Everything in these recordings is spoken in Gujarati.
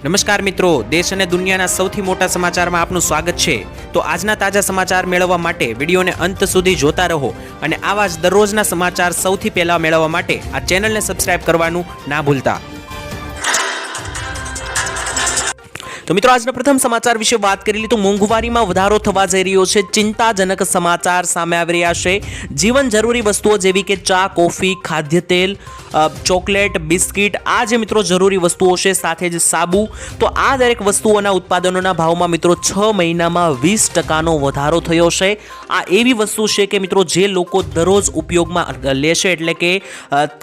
નમસ્કાર મિત્રો, દેશ અને દુનિયાના સૌથી મોટા સમાચારમાં આપનું સ્વાગત છે. તો આજના તાજા સમાચાર મેળવવા માટે વિડીયોને અંત સુધી જોતા રહો અને આવા જ દરરોજના સમાચાર સૌથી પહેલા મેળવવા માટે આ ચેનલને સબસ્ક્રાઇબ કરવાનું ના ભૂલતા. તો મિત્રો, આજના પ્રથમ સમાચાર વિશે વાત કરી તો મોંઘવારીમાં વધારો થવા જઈ રહ્યો છે. ચિંતાજનક સમાચાર સામે આવી રહ્યા છે. જીવન જરૂરી વસ્તુઓ જેવી કે ચા, કોફી ખાદ્ય તેલ ચોકલેટ, બિસ્કિટ, આ જે મિત્રો જરૂરી વસ્તુઓ છે, સાથે જ સાબુ. તો આ દરેક વસ્તુઓના ઉત્પાદનોના ભાવમાં મિત્રો છ મહિનામાં વીસ ટકાનો વધારો થયો છે. આ એવી વસ્તુ છે કે મિત્રો જે લોકો દરરોજ ઉપયોગમાં લેશે એટલે કે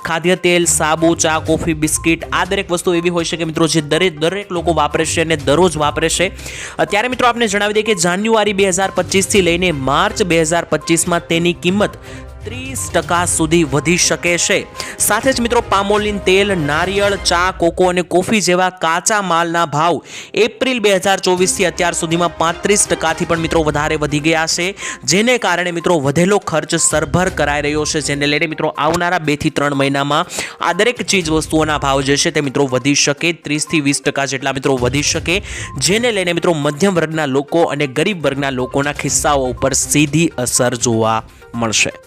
ખાદ્ય તેલ, સાબુ, ચા, કોફી, બિસ્કિટ, આ દરેક વસ્તુ એવી હોય છે કે મિત્રો જે દરેક દરેક લોકો વાપરે છે અને દરરોજ વાપરે છે. અત્યારે મિત્રો આપને જણાવી દઈએ કે જાન્યુઆરી બે હજાર પચીસથી લઈને માર્ચ બે હજાર પચીસમાં તેની કિંમત ત્રીસ ટકા સુધી વધી શકે છે. સાથે જ મિત્રો, પામોલિન તેલ, નારિયેળ, ચા, કોકો અને કોફી જેવા કાચા માલના ભાવ એપ્રિલ બે હજાર ચોવીસથી અત્યાર સુધીમાં પાંત્રીસ ટકાથી પણ મિત્રો વધારે વધી ગયા છે. જેને કારણે મિત્રો વધેલો ખર્ચ સરભર કરાઈ રહ્યો છે. જેને લઈને મિત્રો આવનારા બેથી ત્રણ મહિનામાં આ દરેક ચીજ વસ્તુઓના ભાવ જે છે તે મિત્રો વધી શકે. ત્રીસથી વીસ ટકા જેટલા મિત્રો વધી શકે. જેને લઈને મિત્રો મધ્યમ વર્ગના લોકો અને ગરીબ વર્ગના લોકોના ખિસ્સાઓ ઉપર સીધી અસર જોવા મળશે.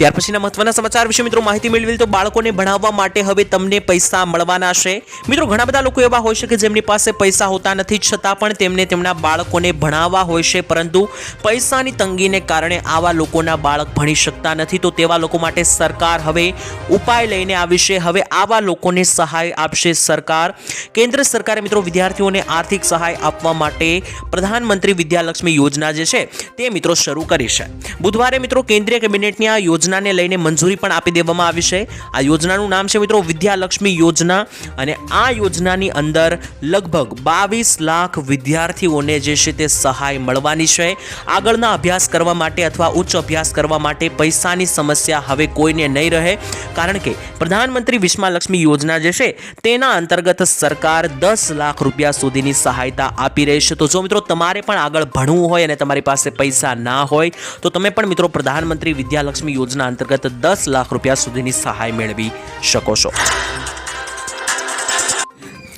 ત્યાર પછીના મહત્વના સમાચાર વિશે મિત્રો માહિતી મેળવેલ તો બાળકોને ભણાવવા માટે હવે તમને પૈસા મળવાના છે. મિત્રો, ઘણા બધા લોકો એવા હોય છે કે જેમની પાસે પૈસા હોતા નથી, છતાં પણ તેમને તેમના બાળકોને ભણાવવા હોય છે. પરંતુ પૈસાની તંગીને કારણે આવા લોકોના બાળક ભણી શકતા નથી. તો તેવા લોકો માટે સરકાર હવે ઉપાય લઈને આવી છે. હવે આવા લોકોને સહાય આપશે સરકાર. કેન્દ્ર સરકારે મિત્રો વિદ્યાર્થીઓને આર્થિક સહાય આપવા માટે પ્રધાનમંત્રી વિદ્યાલક્ષ્મી યોજના જે છે તે મિત્રો શરૂ કરી છે. બુધવારે મિત્રો કેન્દ્રીય કેબિનેટની આ યોજનાને લઈને મંજૂરી પણ આપી દેવામાં આવી છે. આ યોજનાનું નામ છે મિત્રો વિદ્યાલક્ષ્મી યોજના અને આ યોજનાની અંદર લગભગ બાવીસ લાખ વિદ્યાર્થીઓને જે છે તે સહાય મળવાની છે. આગળના અભ્યાસ કરવા માટે અથવા ઉચ્ચ અભ્યાસ કરવા માટે પૈસાની સમસ્યા હવે કોઈને નહીં રહે. કારણ કે પ્રધાનમંત્રી વિશ્વાલક્ષ્મી યોજના જે છે તેના અંતર્ગત સરકાર દસ લાખ રૂપિયા સુધીની સહાયતા આપી રહી છે. તો જો મિત્રો તમારે પણ આગળ ભણવું હોય અને તમારી પાસે પૈસા ના હોય, તો તમે પણ મિત્રો પ્રધાનમંત્રી વિદ્યાલક્ષ્મી યોજના અંતર્ગત દસ લાખ રૂપિયા સુધીની સહાય મેળવી શકો છો.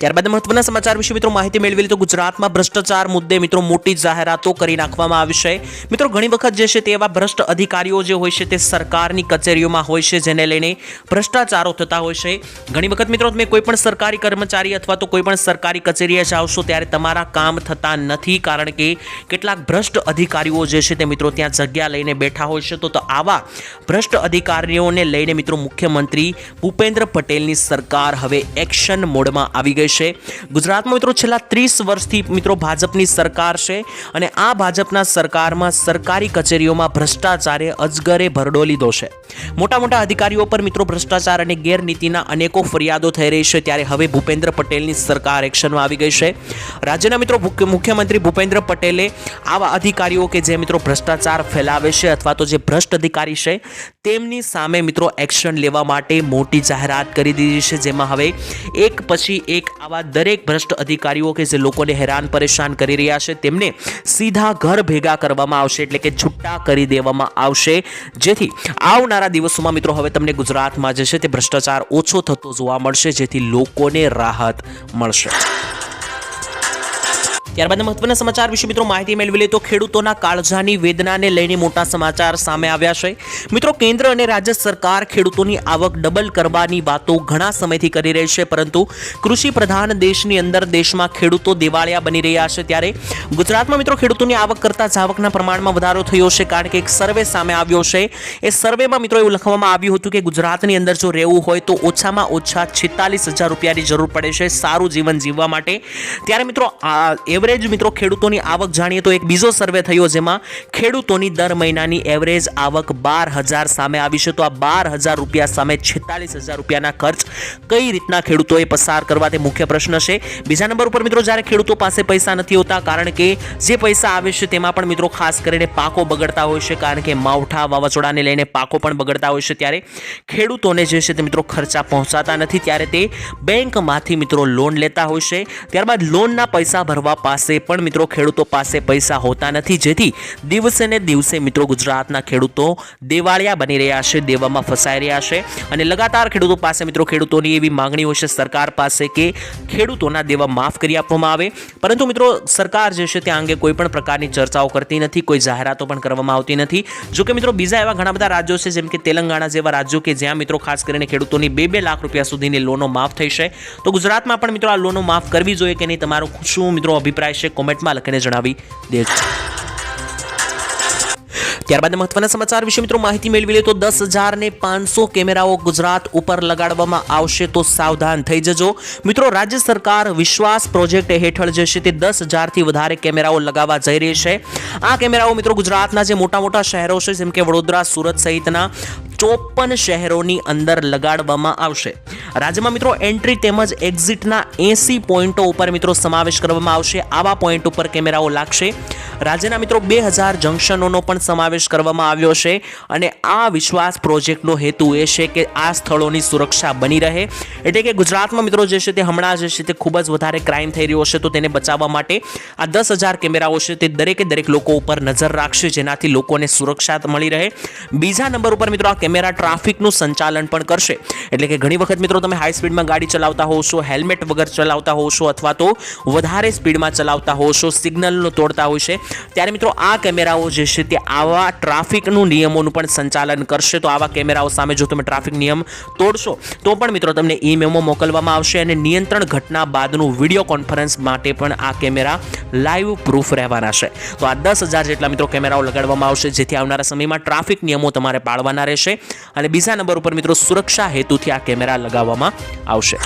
ત્યારબાદ મહત્વના સમાચાર વિશે મિત્રો માહિતી મેળવેલી તો ગુજરાતમાં ભ્રષ્ટાચાર મુદ્દે મિત્રો મોટી જાહેરાતો કરી નાખવામાં આવી છે. મિત્રો ઘણી વખત જે છે તે એવા ભ્રષ્ટ અધિકારીઓ જે હોય છે તે સરકારની કચેરીઓમાં હોય છે જેને લઈને ભ્રષ્ટાચારો થતા હોય છે. ઘણી વખત મિત્રો તમે કોઈ પણ સરકારી કર્મચારી અથવા તો કોઈ પણ સરકારી કચેરીએ જાવશો ત્યારે તમારા કામ થતા નથી કારણ કે કેટલાક ભ્રષ્ટ અધિકારીઓ જે છે તે મિત્રો ત્યાં જગ્યા લઈને બેઠા હોય છે. તો આવા ભ્રષ્ટ અધિકારીઓને લઈને મિત્રો મુખ્યમંત્રી ભૂપેન્દ્ર પટેલની સરકાર હવે એક્શન મોડમાં આવી ગઈ છે. ગુજરાતમાં મિત્રો છેલ્લા ત્રીસ વર્ષથી મિત્રો ભાજપની સરકાર છે અને આ ભાજપના સરકારમાં સરકારી કચેરીઓમાં ભ્રષ્ટાચારે અજગરે ભરડો લીધો છે. મોટા મોટા અધિકારીઓ પર મિત્રો ભ્રષ્ટાચાર અને ગેરનીતિના અનેકો ફરિયાદો થઈ રહી છે ત્યારે હવે ભૂપેન્દ્ર પટેલની સરકાર એક્શનમાં આવી ગઈ છે. રાજ્યના મિત્રો મુખ્ય- મુખ્યમંત્રી ભૂપેન્દ્ર પટેલે આવા અધિકારીઓ કે જે મિત્રો ભ્રષ્ટાચાર ફેલાવે છે અથવા તો જે ભ્રષ્ટ અધિકારી છે, તેમની સામે મિત્રો એક્શન લેવા માટે મોટી જાહેરાત કરી દીધી છે. જેમાં હવે એક પછી એક આવા દરેક ભ્રષ્ટ અધિકારીઓ કે જે લોકોને હેરાન પરેશાન કરી રહ્યા છે, તેમને સીધા ઘર ભેગા કરવામાં આવશે, એટલે કે છૂટા કરી દેવામાં આવશે. જેથી આવનારા દિવસોમાં મિત્રો, હવે તમને ગુજરાતમાં જે છે તે ભ્રષ્ટાચાર ઓછો થતો જોવા મળશે, જેથી લોકોને રાહત મળશે. ત્યારબાદ મહત્વના સમાચાર વિશે મિત્રો માહિતી મેળવી લે તો ખેડૂતોના કાળજાની વેદનાને લઈને મોટા સમાચાર સામે આવ્યા છે. મિત્રો, કેન્દ્ર અને રાજ્ય સરકાર ખેડૂતોની આવક ડબલ કરવાની વાતો ઘણા સમયથી કરી રહી છે, પરંતુ કૃષિ પ્રધાન દેશની અંદર દેશમાં ખેડૂતો દિવાળિયા બની રહ્યા છે ત્યારે ગુજરાતમાં મિત્રો ખેડૂતોની આવક કરતા જાવકના પ્રમાણમાં વધારો થયો છે, કારણ કે એક સર્વે સામે આવ્યો છે. એ સર્વેમાં મિત્રો એવું લખવામાં આવ્યું હતું કે ગુજરાતની અંદર જો રહેવું હોય તો ઓછામાં ઓછા છેતાલીસ હજાર રૂપિયાની જરૂર પડે છે, સારું જીવન જીવવા માટે. ત્યારે મિત્રો, આ એવરેજ મિત્રો, ખેડૂતોની આવક જાણીએ તો એક બીજો સર્વે થયો જેમાં ખેડૂતોની દર મહિનાની એવરેજ આવક બાર હજાર સામે આવી છે. તો આ બાર હજાર રૂપિયા સામે છેતાલીસ હજાર રૂપિયાના ખર્ચ કઈ રીતના ખેડૂતોએ પસાર કરવા, તે મુખ્ય પ્રશ્ન છે. બીજા નંબર ઉપર મિત્રો, જ્યારે ખેડૂતો પાસે પૈસા નથી હોતા, કારણ કે જે પૈસા આવે છે તેમાં પણ મિત્રો ખાસ કરીને પાકો બગડતા હોય છે, કારણ કે માવઠા વાવાઝોડાને લઈને પાકો પણ બગડતા હોય છે. ત્યારે ખેડૂતોને જે છે તે મિત્રો ખર્ચા પહોંચાતા નથી. ત્યારે તે બેંકમાંથી મિત્રો લોન લેતા હોય છે. ત્યારબાદ લોનના પૈસા ભરવા પાસે પણ મિત્રો ખેડૂતો પાસે પૈસા હોતા નથી. જેથી દિવસે ને દિવસે મિત્રો ગુજરાતના ખેડૂતો દેવાળિયા બની રહ્યા છે, દેવામાં ફસાઈ રહ્યા છે અને લગાતાર ખેડૂતો પાસે મિત્રો ખેડૂતોની એવી માંગણી હોય છે, સરકાર પાસે કે ખેડૂતોના દેવા માફ કરી આપવામાં આવે. પરંતુ મિત્રો સરકાર જે છે ત્યાં અંગે કોઈ પણ પ્રકારની ચર્ચાઓ કરતી નથી, કોઈ જાહેરાતો પણ કરવામાં આવતી નથી. જો કે મિત્રો બીજા એવા ઘણા બધા રાજ્યો છે, જેમ કે તેલંગાણા જેવા રાજ્યો કે જ્યાં મિત્રો ખાસ કરીને ખેડૂતોની બે બે લાખ રૂપિયા સુધીની લોનો માફ થઈ છે. તો ગુજરાતમાં પણ મિત્રો આ લોનો માફ કરવી જોઈએ કે નહીં, તમારો શું મિત્રો અભિપ્રાય છે કોમેન્ટમાં લખીને જણાવી દેજો. ત્યારબાદ મહત્વના સમાચાર વિશે મિત્રો માહિતી મેળવી લે તો દસ હજાર ને પાંચસો કેમેરાઓ ગુજરાત ઉપર લગાડવામાં આવશે તો સાવધાન થઈ જજો. મિત્રો, રાજ્ય સરકાર વિશ્વાસ પ્રોજેક્ટ હેઠળ જે છે તે દસ હજારથી વધારે કેમેરાઓ લગાવવા જઈ રહી છે. આ કેમેરાઓ મિત્રો ગુજરાતના જે મોટા મોટા શહેરો છે, જેમ કે વડોદરા, સુરત સહિતના ચોપન શહેરોની અંદર લગાડવામાં આવશે. રાજ્યમાં મિત્રો એન્ટ્રી તેમજ એક્ઝિટના એસી પોઈન્ટો ઉપર મિત્રો સમાવેશ કરવામાં આવશે. આવા પોઈન્ટ ઉપર કેમેરાઓ લાગશે. રાજ્યના મિત્રો બે હજાર જંકશનોનો પણ સમાવેશ કરવામાં આવ્યો છે અને આ વિશ્વાસ પ્રોજેક્ટનો હેતુ એ છે કે આ સ્થળોની સુરક્ષા બની રહે. એટલે કે ગુજરાતમાં મિત્રો જે છે તે હમણાં જે છે તે ખૂબ જ વધારે ક્રાઇમ થઈ રહ્યો છે તો તેને બચાવવા માટે આ દસ હજાર કેમેરાઓ છે તે દરેકે દરેક લોકો ઉપર નજર રાખશે જેનાથી લોકોને સુરક્ષા મળી રહે. બીજા નંબર ઉપર મિત્રો આ કેમેરા ટ્રાફિકનું સંચાલન પણ કરશે. એટલે કે ઘણી વખત મિત્રો તમે હાઈ સ્પીડમાં ગાડી ચલાવતા હોવ છો હેલ્મેટ વગર ચલાવતા હોવ છો, અથવા તો વધારે સ્પીડમાં ચલાવતા હોવ છો સિગ્નલનો તોડતા હોય છે, ત્યારે મિત્રો આ કેમેરાઓ જે છે તે આવા ટ્રાફિકનું નિયમોનું પણ સંચાલન કરશે. તો આવા કેમેરાઓ સામે જો તમે ટ્રાફિક નિયમ તોડશો, તો પણ મિત્રો તમને ઈ મેમો મોકલવામાં આવશે અને નિયંત્રણ ઘટના બાદનું વીડિયો કોન્ફરન્સ માટે પણ આ કેમેરા લાઈવ પ્રૂફ રહેવાના છે. તો આ દસ હજાર જેટલા મિત્રો કેમેરાઓ લગાડવામાં આવશે, જેથી આવનારા સમયમાં ટ્રાફિક નિયમો તમારે પાળવાના રહેશે. અને બીજા નંબર ઉપર મિત્રો સુરક્ષા હેતુથી આ કેમેરા લગાવવામાં આવશે.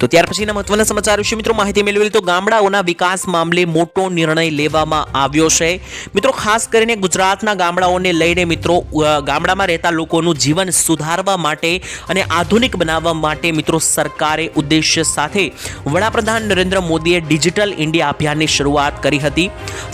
તો ત્યાર પછીના મહત્વના સમાચાર વિશે મિત્રો માહિતી મેળવેલી તો ગામડાઓના વિકાસ મામલે મોટો નિર્ણય લેવામાં આવ્યો છે. મિત્રો ખાસ કરીને ગુજરાતના ગામડાઓને લઈને મિત્રો ગામડામાં રહેતા લોકોનું જીવન સુધારવા માટે અને આધુનિક બનાવવા માટે મિત્રો સરકારે ઉદ્દેશ્ય સાથે વડાપ્રધાન નરેન્દ્ર મોદીએ ડિજિટલ ઇન્ડિયા અભિયાનની શરૂઆત કરી હતી.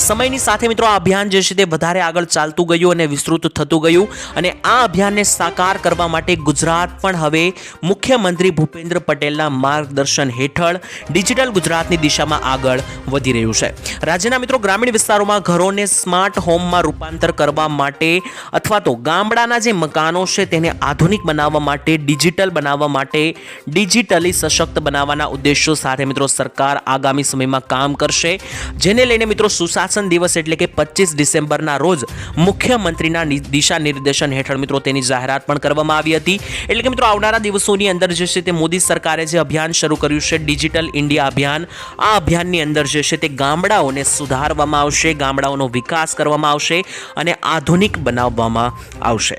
સમયની સાથે મિત્રો આ અભિયાન જે છે તે વધારે આગળ ચાલતું ગયું અને વિસ્તૃત થતું ગયું અને આ અભિયાનને સાકાર કરવા માટે ગુજરાત પણ હવે મુખ્યમંત્રી ભૂપેન્દ્ર પટેલના માર્ગદર્શન હેઠળ ડિજિટલ ગુજરાતની દિશામાં આગળ વધી રહ્યું છે. રાજ્યના મિત્રો, ગ્રામીણ વિસ્તારોમાં ઘરોને સ્માર્ટ હોમમાં રૂપાંતર કરવા માટે અથવા તો ગામડાના જે મકાનો છે તેને આધુનિક બનાવવા માટે, ડિજિટલ બનાવવા માટે, ડિજિટલી સશક્ત બનાવવાના ઉદ્દેશો સાથે મિત્રો સરકાર આગામી સમયમાં કામ કરશે. જેને લઈને મિત્રો સુશાસન દિવસ એટલે કે પચીસ ડિસેમ્બરના રોજ મુખ્યમંત્રીના દિશા નિર્દેશન હેઠળ મિત્રો તેની જાહેરાત પણ કરવામાં આવી હતી. એટલે કે મિત્રો, આવનારા દિવસોની અંદર જે છે તે મોદી સરકારે જે અભિયાન શરૂ કર્યું છે ડિજિટલ ઇન્ડિયા અભિયાન. આ અભિયાનની અંદર જે છે તે ગામડાઓને સુધારવામાં આવશે, ગામડાઓનો વિકાસ કરવામાં આવશે અને આધુનિક બનાવવામાં આવશે.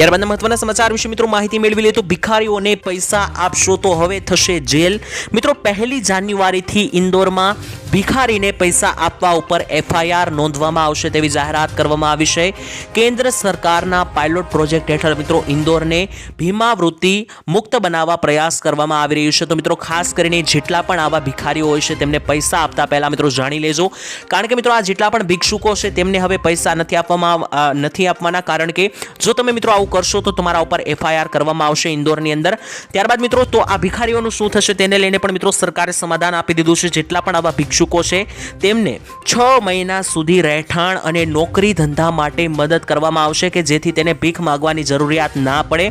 ત્યારબાદ મહત્વના સમાચાર વિશે મિત્રો માહિતી મેળવી લે તો ભિખારીઓને પૈસા આપશો તો હવે થશે જેલ. મિત્રો, પહેલી જાન્યુઆરીથી ઇન્દોરમાં ભિખારીને પૈસા આપવા ઉપર એફઆઈઆર નોંધવામાં આવશે તેવી જાહેરાત કરવામાં આવી છે. કેન્દ્ર સરકારના પાયલોટ પ્રોજેક્ટ હેઠળ મિત્રો ઇન્દોરને ભીમાવૃત્તિ મુક્ત બનાવવા પ્રયાસ કરવામાં આવી રહ્યું છે. તો મિત્રો, ખાસ કરીને જેટલા પણ આવા ભિખારીઓ હોય છે તેમને પૈસા આપતા પહેલા મિત્રો જાણી લેજો. કારણ કે મિત્રો, આ જેટલા પણ ભિક્ષુકો છે તેમને હવે પૈસા નથી આપવામાં નથી આપવાના. કારણ કે જો તમે મિત્રો આવું કરશો તો તમારા ઉપર એફઆઈઆર કરવામાં આવશે ઇન્દોરની અંદર. ત્યારબાદ મિત્રો, તો આ ભિખારીઓનું શું થશે તેને લઈને પણ મિત્રો સરકારે સમાધાન આપી દીધું છે. જેટલા પણ આવા ભિક્ષુકો છે, તેમને છ મહિના સુધી રહેઠાણ અને નોકરી ધંધા માટે મદદ કરવામાં આવશે કે જેથી તેને ભીખ માગવાની જરૂરિયાત ના પડે.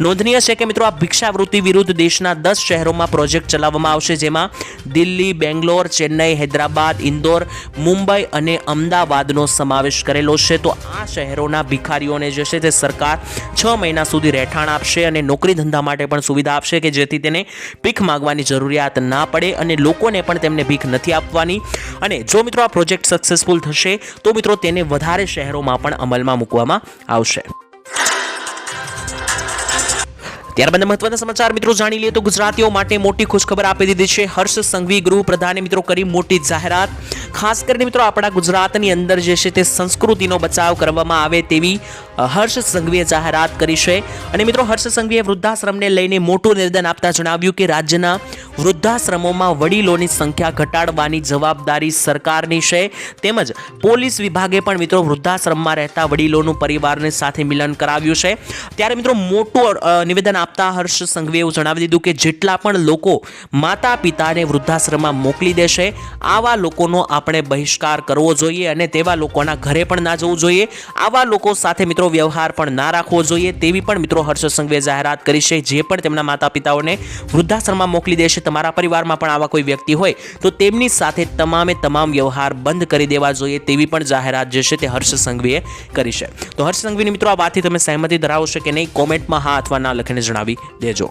નોંધનીય છે કે મિત્રો, આ ભિક્ષાવૃત્તિ વિરુદ્ધ દેશના દસ શહેરોમાં પ્રોજેક્ટ ચલાવવામાં આવશે, જેમાં દિલ્હી, બેંગ્લોર, ચેન્નઈ, હૈદરાબાદ, ઇન્દોર, મુંબઈ અને અમદાવાદનો સમાવેશ કરેલો છે. તો આ શહેરોના ભિખારીઓને જે છે તે સરકાર છ મહિના સુધી રહેઠાણ આપશે અને નોકરી ધંધા માટે પણ સુવિધા આપશે કે જેથી તેને ભીખ માગવાની જરૂરિયાત ના પડે અને લોકોને પણ તેમને ભીખ નથી આપવાની. અને જો મિત્રો આ પ્રોજેક્ટ સક્સેસફુલ થશે, તો મિત્રો તેને વધારે શહેરોમાં પણ અમલમાં મૂકવામાં આવશે. ત્યારબાદ મહત્વના સમાચાર, મિત્રો જાણી લઈએ તો ગુજરાતીઓ માટે મોટી ખુશખબર આપી દીધી છે હર્ષ સંઘવી ગૃહ પ્રધાને મિત્રો કરી મોટી જાહેરાત. ખાસ કરીને મિત્રો આપણા ગુજરાતની અંદર જે છે તે સંસ્કૃતિનો બચાવ કરવામાં આવે તેવી હર્ષ સંઘવીએ જાહેરાત કરી છે. અને મિત્રો હર્ષ સંઘવીએ વૃદ્ધાશ્રમને લઈને મોટું નિવેદન આપતા જણાવ્યું કે રાજ્યના વૃદ્ધાશ્રમોમાં વડીલોની સંખ્યા ઘટાડવાની જવાબદારી સરકારની છે. તેમજ પોલીસ વિભાગે પણ મિત્રો વૃદ્ધાશ્રમમાં રહેતા વડીલોનું પરિવારને સાથે મિલન કરાવ્યું છે. ત્યારે મિત્રો મોટું નિવેદન આપતા હર્ષ સંઘવીએ જણાવી દીધું કે જેટલા પણ લોકો માતા પિતાને વૃદ્ધાશ્રમમાં મોકલી દેશે, આવા લોકોનો આપણે બહિષ્કાર કરવો જોઈએ અને તેવા લોકોના ઘરે પણ ના જવું જોઈએ. આવા લોકો સાથે મિત્રો વ્યવહાર પણ ના રાખવો જોઈએ. તેવી પણ મિત્રો હર્ષ સંઘવીએ જાહેરાત કરી છે. જે પણ તેમના માતા પિતાઓને વૃદ્ધાશ્રમમાં મોકલી દેશે, તમારા પરિવારમાં પણ આવા કોઈ વ્યક્તિ હોય, તો તેમની સાથે તમામે તમામ વ્યવહાર બંધ કરી દેવા જોઈએ તેવી પણ જાહેરાત જે છે તે હર્ષ સંઘવીએ કરી છે. તો હર્ષ સંઘવીની મિત્રો, આ વાતથી તમે સહેમતિ ધરાવશો કે નહીં? કોમેન્ટમાં હા અથવા ના લખીને જણાવી દેજો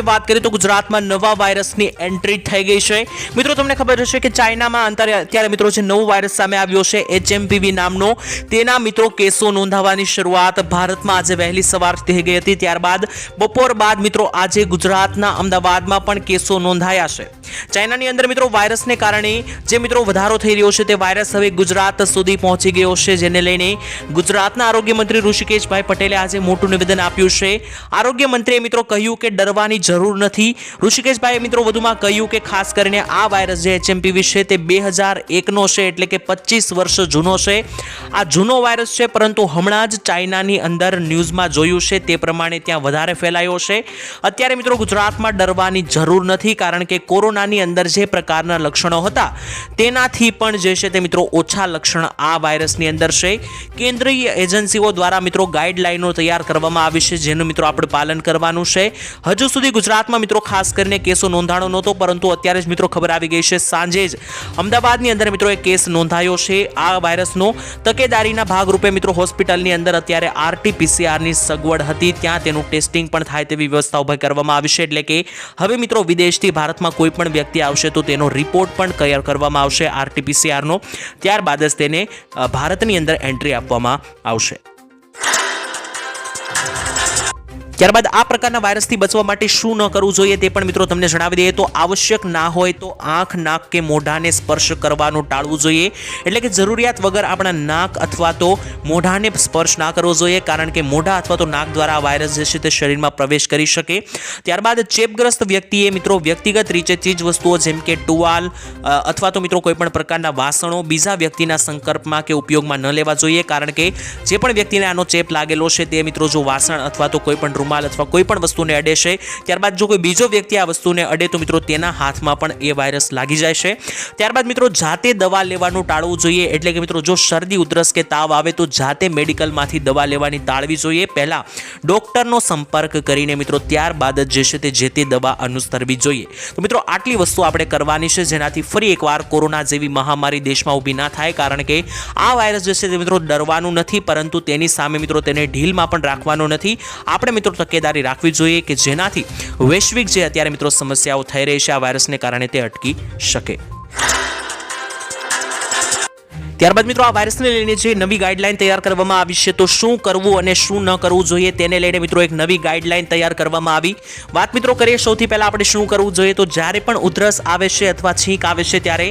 વાત કરીએ તો ગુજરાતમાં નવા વાયરસની એન્ટ્રી થઈ ગઈ છે. મિત્રો, તમને ખબર હશે કે ચાઇનામાં અંતરે અત્યારે મિત્રો જે નવો વાયરસ સામે આવ્યો છે એચએમપીવી નામનો, તેના મિત્રો કેસો નોંધાવવાની શરૂઆત ભારતમાં આજે વહેલી સવાર થઈ ગઈ હતી. ત્યારબાદ બપોર બાદ મિત્રો આજે ગુજરાતના અમદાવાદમાં પણ કેસો નોંધાયા છે. ચાઇનાની અંદર મિત્રો વાયરસને કારણે જે મિત્રો વધારો થઈ રહ્યો છે તે વાયરસ હવે ગુજરાત સુધી પહોંચી ગયો છે. જેને લઈને ગુજરાતના આરોગ્ય મંત્રી ઋષિકેશભાઈ પટેલે આજે મોટું નિવેદન આપ્યું છે. આરોગ્ય મંત્રીએ મિત્રો કહ્યું કે ડરવાની જરૂર નથી. ઋષિકેશભાઈએ મિત્રો વધુમાં કહ્યું કે ખાસ કરીને આ વાયરસ જે એચએમપીવી છે તે બે હજાર એકનો છે એટલે કે પચીસ વર્ષ જૂનો છે. આ જૂનો વાયરસ છે પરંતુ હમણાં જ ચાઇનાની અંદર ન્યૂઝમાં જોયું છે તે પ્રમાણે ત્યાં વધારે ફેલાયો છે. અત્યારે મિત્રો ગુજરાતમાં ડરવાની જરૂર નથી કારણ કે કોરોનાની અંદર જે પ્રકારના લક્ષણો હતા તેનાથી પણ જે છે તે મિત્રો ઓછા લક્ષણ આ વાયરસની અંદર છે. કેન્દ્રીય એજન્સીઓ દ્વારા મિત્રો ગાઈડલાઈનો તૈયાર કરવામાં આવી છે જેનું મિત્રો આપણે પાલન કરવાનું છે. હજુ સુધી ગુજરાતમાં મિત્રો ખાસ કરીને કેસો નોંધાણો નહોતો, પરંતુ અત્યારે જ મિત્રો ખબર આવી ગઈ છે. સાંજે જ અમદાવાદની અંદર મિત્રો એક કેસ નોંધાયો છે. આ વાયરસનો તકેદારીના ભાગરૂપે મિત્રો હોસ્પિટલની અંદર અત્યારે આરટીપીસીઆરની સગવડ હતી. ત્યાં તેનું ટેસ્ટિંગ પણ થાય તેવી વ્યવસ્થા ઊભી કરવામાં આવી છે. એટલે કે હવે મિત્રો વિદેશથી ભારતમાં કોઈ પણ વ્યક્તિ આવશે તો તેનો રિપોર્ટ પણ તૈયાર કરવામાં આવશે આરટીપીસીઆરનો. ત્યારબાદ જ તેને ભારતની અંદર એન્ટ્રી આપવામાં આવશે. ત્યારબાદ આ પ્રકારના વાયરસથી બચવા માટે શું ન કરવું જોઈએ તે પણ મિત્રો તમને જણાવી દઈએ. તો આવશ્યક ના હોય તો આંખ, નાક કે મોઢાને સ્પર્શ કરવાનું ટાળવું જોઈએ. એટલે કે જરૂરિયાત વગર આપણા નાક અથવા તો મોઢાને સ્પર્શ ના કરવો જોઈએ, કારણ કે મોઢા અથવા તો નાક દ્વારા આ વાયરસ જે છે તે શરીરમાં પ્રવેશ કરી શકે. ત્યારબાદ ચેપગ્રસ્ત વ્યક્તિએ મિત્રો વ્યક્તિગત રીતે ચીજ વસ્તુઓ જેમ કે ટુવાલ અથવા તો મિત્રો કોઈપણ પ્રકારના વાસણો બીજા વ્યક્તિના સંકલ્પમાં કે ઉપયોગમાં ન લેવા જોઈએ, કારણ કે જે પણ વ્યક્તિને આનો ચેપ લાગેલો છે તે મિત્રો જો વાસણ અથવા તો કોઈ પણ રૂમાલ અથવા કોઈ પણ વસ્તુને અડે છે. ત્યારબાદ જો કોઈ બીજો વ્યક્તિ આ વસ્તુને અડે તો મિત્રો તેના હાથમાં પણ એ વાયરસ લાગી જાય છે. ત્યારબાદ મિત્રો જાતે દવા લેવાનું ટાળવું જોઈએ. એટલે કે મિત્રો જો શરદી, ઉધરસ કે તાવ આવે તો જાતે મેડિકલમાંથી દવા લેવાની ટાળવી જોઈએ. પહેલાં ડૉક્ટરનો સંપર્ક કરીને મિત્રો ત્યારબાદ જ જે છે તે જે તે દવા અનુસરવી જોઈએ. તો મિત્રો આટલી વસ્તુ આપણે કરવાની છે. જેનાથી ફરી એકવાર કોરોના જેવી મહામારી દેશમાં ઊભી ના થાય. કારણ કે આ વાયરસ જે છે તે મિત્રો ડરવાનું નથી, પરંતુ તેની સામે મિત્રો તેને ઢીલમાં પણ રાખવાનો નથી. આપણે મિત્રો તકેદારી રાખવી જોઈએ કે જેનાથી વૈશ્વિક જે અત્યારે મિત્રો સમસ્યાઓ થઈ રહી છે, આ વાયરસને કારણે તે અટકી શકે. ત્યારબાદ મિત્રો આ વાયરસને લઈને જે નવી ગાઈડલાઈન તૈયાર કરવામાં આવી છે, તો શું કરવું અને શું ન કરવું જોઈએ તેને લઈને મિત્રો એક નવી ગાઈડલાઈન તૈયાર કરવામાં આવી. વાત મિત્રો કરીએ સૌથી પહેલાં આપણે શું કરવું જોઈએ, તો જ્યારે પણ ઉધરસ આવે છે અથવા છીંક આવે છે, ત્યારે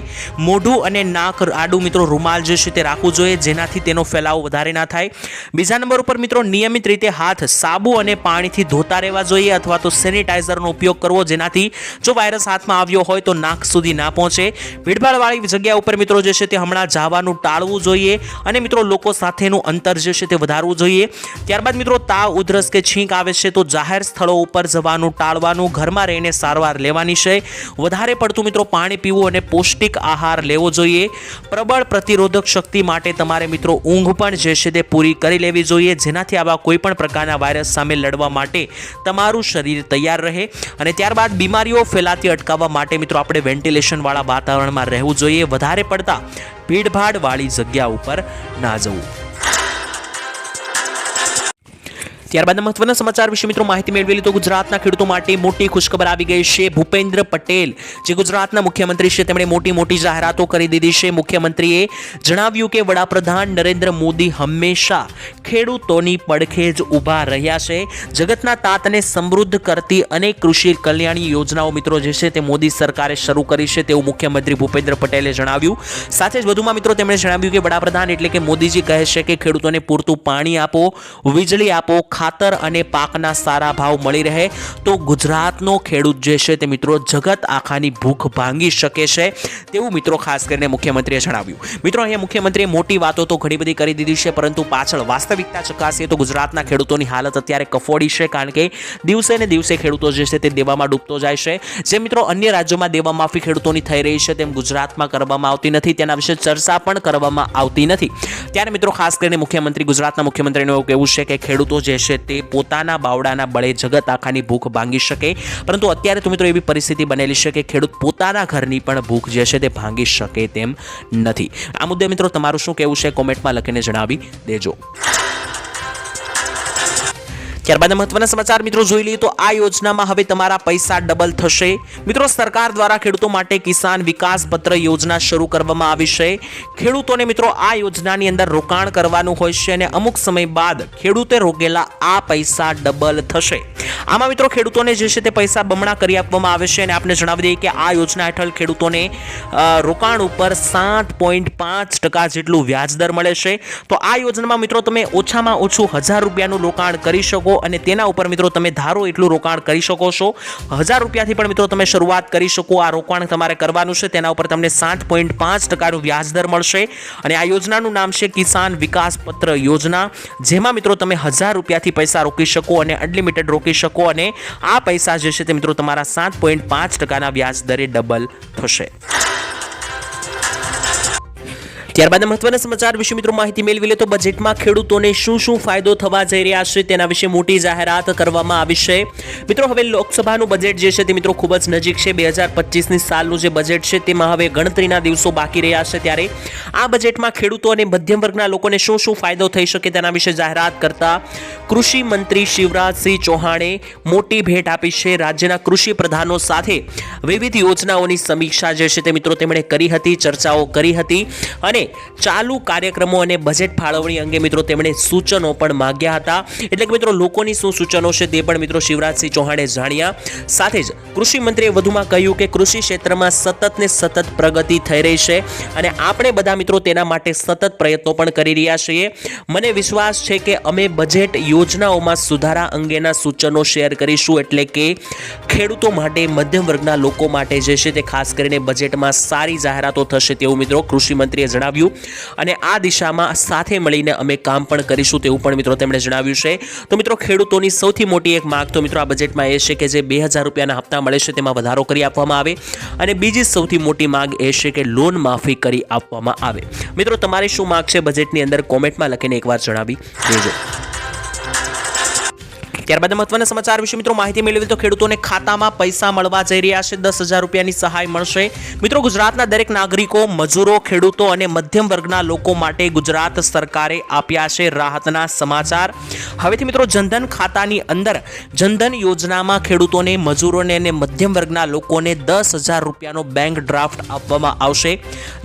મોઢું અને નાક આડું મિત્રો રૂમાલ જે છે તે રાખવું જોઈએ, જેનાથી તેનો ફેલાવો વધારે ના થાય. બીજા નંબર ઉપર મિત્રો નિયમિત રીતે હાથ સાબુ અને પાણીથી ધોતા રહેવા જોઈએ અથવા તો સેનિટાઈઝરનો ઉપયોગ કરવો, જેનાથી જો વાયરસ હાથમાં આવ્યો હોય તો નાક સુધી ના પહોંચે. ભીડભાડવાળી જગ્યા ઉપર મિત્રો જે છે તે હમણાં જવાનું ટાળવું જોઈએ અને મિત્રો લોકો સાથેનું અંતર જે છે તે વધારવું જોઈએ. ત્યારબાદ મિત્રો તાવ, ઉધરસ કે છીંક આવે છે તો જાહેર સ્થળો ઉપર જવાનું, ટાળવાનું, ઘરમાં રહીને સારવાર લેવાની છે. વધારે પડતું મિત્રો પાણી પીવું અને પૌષ્ટિક આહાર લેવો જોઈએ. પ્રબળ પ્રતિરોધક શક્તિ માટે તમારે મિત્રો ઊંઘ પણ જે છે તે પૂરી કરી લેવી જોઈએ. જેનાથી આવા કોઈપણ પ્રકારના વાયરસ સામે લડવા માટે તમારું શરીર તૈયાર રહે. અને ત્યારબાદ બીમારીઓ ફેલાતી અટકાવવા માટે મિત્રો આપણે વેન્ટિલેશનવાળા વાતાવરણમાં રહેવું જોઈએ. વધારે પડતા ભીડભાડવાળી જગ્યા ઉપર ના જવું. ત્યારબાદ મહત્વના સમાચાર વિશે મિત્રો માહિતી મેળવેલી તો ગુજરાતના ખેડૂતો માટે મોટી ખુશખબર આવી ગઈ છે. ભૂપેન્દ્ર પટેલ, જે ગુજરાતના મુખ્યમંત્રી છે, તેમણે મોટી મોટી જાહેરાતો કરી દીધી છે. મુખ્યમંત્રીએ જણાવ્યું કે વડાપ્રધાન નરેન્દ્ર મોદી હંમેશા ખેડૂતોની પડખે જ ઊભા રહ્યા છે. જગતના તાતને સમૃદ્ધ કરતી અનેક કૃષિ કલ્યાણી યોજનાઓ મિત્રો જે છે તે મોદી સરકારે શરૂ કરી છે તેવું મુખ્યમંત્રી ભૂપેન્દ્ર પટેલે જણાવ્યું. સાથે જ વધુમાં મિત્રો તેમણે જણાવ્યું કે વડાપ્રધાન એટલે કે મોદીજી કહે છે કે ખેડૂતોને પૂરતું પાણી આપો, વીજળી આપો ખાતર અને પાકના સારા ભાવ મળી રહે તો ગુજરાતનો ખેડૂત જે છે તે મિત્રો જગત આખાની ભૂખ ભાંગી શકે છે તેવું મિત્રો ખાસ કરીને મુખ્યમંત્રીએ જણાવ્યું. મિત્રો, અહીંયા મુખ્યમંત્રીએ મોટી વાતો તો ઘણી બધી કરી દીધી છે, પરંતુ પાછળ વાસ્તવિકતા ચકાસીએ તો ગુજરાતના ખેડૂતોની હાલત અત્યારે કફોડી છે, કારણ કે દિવસે ને દિવસે ખેડૂતો જે છે તે દેવામાં ડૂબતો જાય છે. જે મિત્રો અન્ય રાજ્યોમાં દેવા માફી ખેડૂતોની થઈ રહી છે તેમ ગુજરાતમાં કરવામાં આવતી નથી, તેના વિશે ચર્ચા પણ કરવામાં આવતી નથી. ત્યારે મિત્રો ખાસ કરીને મુખ્યમંત્રી, ગુજરાતના મુખ્યમંત્રીનું એવું કહેવું છે કે ખેડૂતો જે છે તે પોતાના બાવડાના બળે જગત આખાની ભૂખ ભાંગી શકે. પરંતુ અત્યારે તો મિત્રો એવી પરિસ્થિતિ બનેલી છે કે ખેડૂત પોતાના ઘરની પણ ભૂખ જે છે તે ભાંગી શકે તેમ નથી. આ મુદ્દે મિત્રો તમારું શું કહેવું છે? કોમેન્ટમાં લખીને જણાવી દેજો. ત્યારબાદ મહત્વના સમાચાર મિત્રો જોઈ લઈએ તો આ યોજનામાં હવે તમારા પૈસા ડબલ થશે. મિત્રો સરકાર દ્વારા ખેડૂતો માટે કિસાન વિકાસ પત્ર યોજના શરૂ કરવામાં આવી છે. ખેડૂતોને મિત્રો આ યોજનાની અંદર રોકાણ કરવાનું હોય છે અને અમુક સમય બાદ ખેડૂતે રોકેલા આ પૈસા ડબલ થશે. આમાં મિત્રો ખેડૂતોને જે છે તે પૈસા બમણા કરી આપવામાં આવે છે અને આપણે જણાવી દઈએ કે આ યોજના હેઠળ ખેડૂતોને રોકાણ ઉપર સાત પોઈન્ટ પાંચ ટકા જેટલું વ્યાજદર મળે છે. તો આ યોજનામાં મિત્રો તમે ઓછામાં ઓછું હજાર રૂપિયાનું રોકાણ કરી શકો. અને તેના ઉપર મિત્રો તમે ધારો એટલું રોકાણ કરી શકો છો. હજાર રૂપિયાથી પણ મિત્રો તમે શરૂઆત કરી શકો. આ રોકાણ તમારે કરવાનું છે. તેના ઉપર તમને સાત પોઈન્ટ પાંચ ટકાનું વ્યાજદર મળશે. અને આ યોજનાનું નામ છે કિસાન વિકાસ પત્ર યોજના. જેમાં મિત્રો તમે હજાર રૂપિયાથી પૈસા રોકી શકો અને અનલિમિટેડ રોકી શકો અને આ પૈસા જે છે તે મિત્રો તમારા સાત પોઈન્ટ પાંચ ટકાના વ્યાજ દરે ડબલ થશે. ત્યારબાદ મહત્વના સમાચાર વિશે મિત્રો, માહિતી મેળવી લે તો બજેટમાં ખેડૂતોને શું શું ફાયદો થવા જઈ રહ્યા છે તેના વિશે મોટી જાહેરાત કરવામાં આવી છે. મિત્રો, હવે લોકસભાનું બજેટ જે છે તે મિત્રો ખૂબ જ નજીક છે. બે હજાર પચીસની સાલનું જે બજેટ છે તેમાં હવે ગણતરીના દિવસો બાકી રહ્યા છે ત્યારે આ બજેટમાં ખેડૂતો અને મધ્યમ વર્ગના લોકોને શું શું ફાયદો થઈ શકે તેના વિશે જાહેરાત કરતા કૃષિ મંત્રી શિવરાજસિંહ ચૌહાણે મોટી ભેટ આપી છે. રાજ્યના કૃષિ પ્રધાનો સાથે વિવિધ યોજનાઓની સમીક્ષા જે છે તે મિત્રો તેમણે કરી હતી, ચર્ચાઓ કરી હતી અને ચાલુ કાર્યક્રમો અને બજેટ ફાળવણી અંગે મિત્રો તેમણે સૂચનો પણ માગ્યા હતા. એટલે કે મિત્રો, લોકોની શું સૂચનો છે તે પણ મિત્રો શિવરાજસિંહ ચૌહાણે જાણ્યા. સાથે જ કૃષિ મંત્રીએ વધુમાં કહ્યું કે કૃષિ ક્ષેત્રમાં સતત ને સતત પ્રગતિ થઈ રહી છે અને આપણે બધા મિત્રો તેના માટે સતત પ્રયત્નો પણ કરી રહ્યા છીએ. મને વિશ્વાસ છે કે અમે બજેટ યોજનાઓમાં સુધારા અંગેના સૂચનો શેર કરીશું એટલે કે ખેડૂતો માટે, મધ્યમ વર્ગના લોકો માટે જે છે તે ખાસ કરીને બજેટમાં સારી જાહેરાતો થશે તેવું મિત્રો કૃષિ મંત્રીએ જણાવ્યું. અને આ દિશામાં સાથે મળીને અમે કામ પણ કરીશું તેવું પણ મિત્રો તેમણે જણાવ્યું છે. તો મિત્રો, ખેડૂતોની સૌથી મોટી એક માગ તો મિત્રો આ બજેટમાં એ છે કે જે બે હજાર રૂપિયાના હપ્તા મળે છે તેમાં વધારો કરી આપવામાં આવે. અને બીજી સૌથી મોટી માંગ એ છે કે લોન માફી કરી આપવામાં આવે. મિત્રો, તમારી શું માંગ છે? બજેટની અંદર કોમેન્ટમાં લખીને એકવાર જણાવી દેજો. ત્યારબાદ મહત્વના સમાચાર વિશે મિત્રો માહિતી મેળવી તો ખેડૂતોને ખાતામાં પૈસા મળવા જઈ રહ્યા છે. દસ હજાર રૂપિયાની સહાય મળશે. મિત્રો ગુજરાતના દરેક નાગરિકો, મજૂરો, ખેડૂતો અને મધ્યમ વર્ગના લોકો માટે ગુજરાત સરકારે આપ્યા છે રાહતના સમાચાર. હવેથી મિત્રો જનધન ખાતાની અંદર જનધન યોજનામાં ખેડૂતોને, મજૂરોને અને મધ્યમ વર્ગના લોકોને દસ હજાર રૂપિયાનો બેંક ડ્રાફ્ટ આપવામાં આવશે.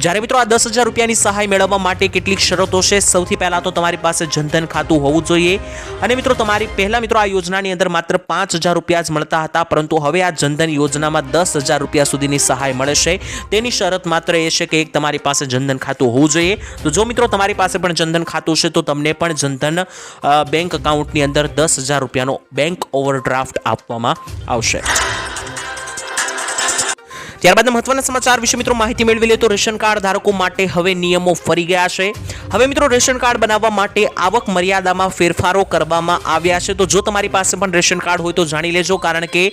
જ્યારે મિત્રો આ દસ હજાર રૂપિયાની સહાય મેળવવા માટે કેટલીક શરતો છે. સૌથી પહેલાં તો તમારી પાસે જનધન ખાતું હોવું જોઈએ. અને મિત્રો તમારી પહેલાં મિત્રો આ યોજનાની અંદર માત્ર પાંચ હજાર રૂપિયા જ મળતા હતા, પરંતુ હવે આ જનધન યોજનામાં દસ હજાર રૂપિયા સુધીની સહાય મળે છે. તેની શરત માત્ર એ છે કે એક તમારી પાસે જનધન ખાતું હોવું જોઈએ. તો જો મિત્રો તમારી પાસે પણ જનધન ખાતું છે, તો તમને પણ જનધન બેંક એકાઉન્ટની અંદર દસ હજાર રૂપિયાનો બેંક ઓવરડ્રાફ્ટ આપવામાં આવશે. ત્યારબાદ મહત્વના સમાચાર વિશે મિત્રો માહિતી મેળવી લે તો રેશન કાર્ડ ધારકો માટે હવે નિયમો ફરી ગયા છે. હવે મિત્રો રેશન કાર્ડ બનાવવા માટે આવક મર્યાદામાં ફેરફારો કરવામાં આવ્યા છે. તો જો તમારી પાસે પણ રેશન કાર્ડ હોય તો જાણી લેજો, કારણ કે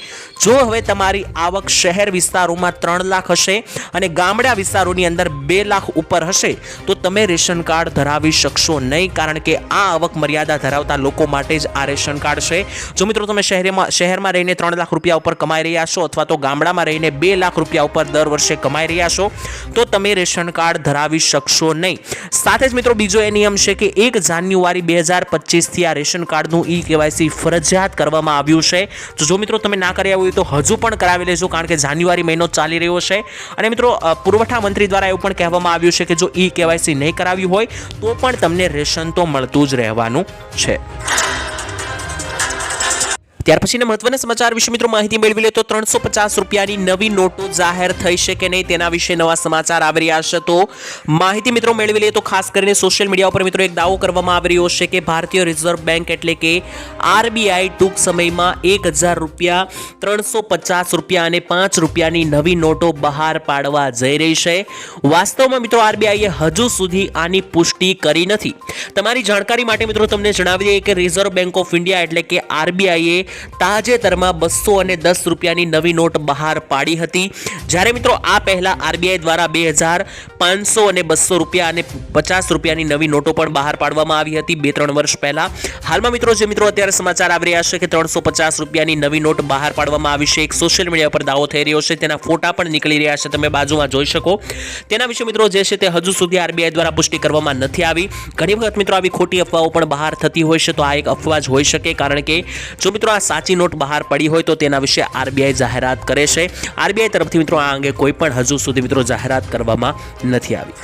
જો હવે તમારી આવક શહેર વિસ્તારોમાં ત્રણ લાખ હશે અને ગામડા વિસ્તારોની અંદર બે લાખ ઉપર હશે, તો તમે રેશન કાર્ડ ધરાવી શકશો નહીં, કારણ કે આ આવક મર્યાદા ધરાવતા લોકો માટે જ આ રેશન કાર્ડ છે. જો મિત્રો તમે શહેરમાં શહેરમાં રહીને ત્રણ લાખ રૂપિયા ઉપર કમાઈ રહ્યા છો અથવા તો ગામડામાં રહીને બે લાખ રૂપિયા રૂપિયા ઉપર દર વર્ષે કમાઈ રહ્યા છો, તો તમે રેશન કાર્ડ ધરાવી શકશો નહીં. સાથે જ મિત્રો બીજો એ નિયમ છે કે એક જાન્યુઆરી બે હજાર પચીસથી આ રેશન કાર્ડનું ઈ કેવાયસી ફરજિયાત કરવામાં આવ્યું છે. તો જો મિત્રો તમે ના કર્યા હોય તો હજુ પણ કરાવી લેજો, કારણ કે જાન્યુઆરી મહિનો ચાલી રહ્યો છે. અને મિત્રો પુરવઠા મંત્રી દ્વારા એવું પણ કહેવામાં આવ્યું છે કે જો ઈ કેવાયસી નહીં કરાવ્યું હોય, તો પણ તમને રેશન તો મળતું જ રહેવાનું છે. ત્યાર પછીના મહત્વના સમાચાર વિશે મિત્રો માહિતી મેળવી લે તો ત્રણસો પચાસ રૂપિયાની નવી નોટો જાહેર થઈ છે કે નહીં તેના વિશે નવા સમાચાર આવી રહ્યા છે. તો માહિતી મિત્રો મેળવી લઈએ તો ખાસ કરીને સોશિયલ મીડિયા ઉપર મિત્રો એક દાવો કરવામાં આવી રહ્યો છે કે ભારતીય રિઝર્વ બેંક એટલે કે આરબીઆઈ ટૂંક સમયમાં એક હજાર રૂપિયા, ત્રણસો પચાસ રૂપિયા અને પાંચ રૂપિયાની નવી નોટો બહાર પાડવા જઈ રહી છે. વાસ્તવમાં મિત્રો આરબીઆઈએ હજુ સુધી આની પુષ્ટિ કરી નથી. તમારી જાણકારી માટે મિત્રો તમને જણાવી દઈએ કે રિઝર્વ બેંક ઓફ ઇન્ડિયા એટલે કે આરબીઆઈએ તાજેતરમાં બસો અને દસ રૂપિયાની નવી નોટ બહાર પાડી હતી. જ્યારે મિત્રો આ પહેલાં આરબીઆઈ દ્વારા બે હજાર પાંચસો અને બસો રૂપિયા અને પચાસ રૂપિયાની નવી નોટો પણ બહાર પાડવામાં આવી હતી બે ત્રણ વર્ષ પહેલાં. હાલમાં મિત્રો જે મિત્રો અત્યારે સમાચાર આવી રહ્યા છે કે ત્રણસો પચાસ રૂપિયાની નવી નોટ બહાર પાડવામાં આવી છે, એક સોશિયલ મીડિયા પર દાવો થઈ રહ્યો છે, તેના ફોટા પણ નીકળી રહ્યા છે, તમે બાજુમાં જોઈ શકો. તેના વિશે મિત્રો જે છે તે હજુ સુધી આરબીઆઈ દ્વારા પુષ્ટિ કરવામાં નથી આવી. ઘણી વખત મિત્રો આવી ખોટી અફવાઓ પણ બહાર થતી હોય છે, તો આ એક અફવા જ હોઈ શકે, કારણ કે જો મિત્રો આ સાચી નોટ બહાર પડી હોય તો તેના વિશે આરબીઆઈ જાહેરાત કરે છે. આરબીઆઈ તરફથી મિત્રો આ અંગે કોઈ પણ હજુ સુધી મિત્રો જાહેરાત કરવામાં નથી આવી.